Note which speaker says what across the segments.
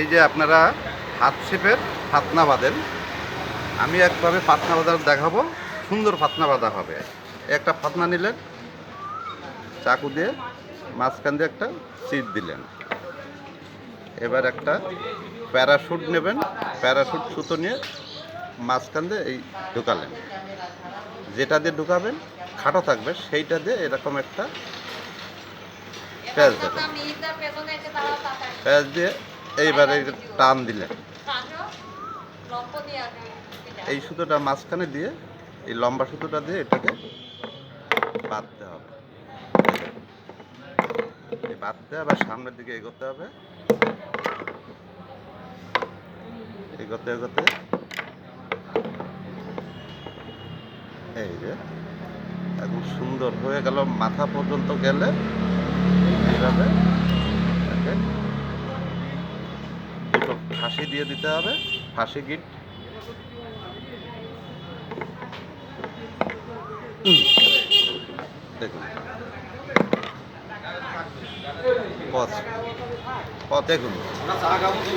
Speaker 1: এই যে আপনারা হাত শেপের ফাতনা বাঁধেন আমি একভাবে ফাতনা বাঁধা দেখাবো সুন্দর ফাতনা বাঁধা হবে। একটা ফাতনা নিলেন চাকু দিয়ে মাঝখান দিয়ে একটা সিট দিলেন। এবার একটা প্যারাশুট নেবেন প্যারাশুট সুতো নিয়ে মাঝখান দিয়ে এই ঢুকালেন। যেটা দিয়ে ঢুকাবেন খাটো থাকবে সেইটা দিয়ে এরকম একটা প্যাচ দেবেন। প্যাচ দিয়ে এইবারে টান দিলেন এই সুতোটা মাঝখানে দিয়ে, এই লম্বা সুতোটা দিয়ে এটাকে বাঁধতে হবে। বাঁধতে আবার সামনের দিকে এগোতে হবে। এগোতে এগোতে। এই যে, একদম সুন্দর হয়ে গেল। মাথা পর্যন্ত গেলে এইভাবে ফাঁসি দিয়ে দিতে হবে, ফাঁসি গিট। দেখুন। পথ। দেখুন।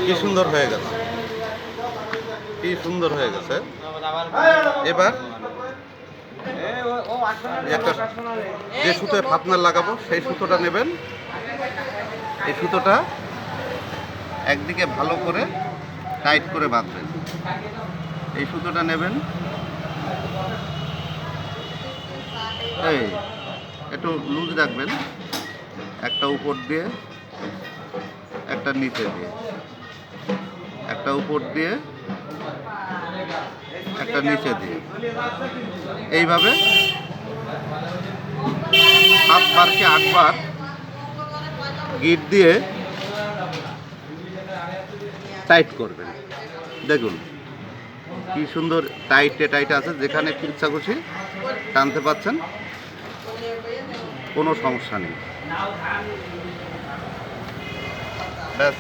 Speaker 1: কি সুন্দর হয়ে গেছে কি সুন্দর হয়ে গেছে। এবার একটা যে সুতোয় ফাতনা লাগাবো, সেই সুতোটা নেবেন। এই সুতোটা একদিকে ভালো করে টাইট করে বাঁধবেন। এই সুতোটা নেবেন। এই, একটু লুজ রাখবেন। একটা উপর দিয়ে, একটা নিচে দিয়ে। একটা উপর দিয়ে, একটা নিচে দিয়ে। এইভাবে সাতবার কি আটবার গিট দিয়ে টাইট করবেন। দেখুন, কি সুন্দর টাইটে টাইট আছে, যেখানে ইচ্ছা খুশি টানতে পাচ্ছেন, কোনো সমস্যা নেই। ব্যাস।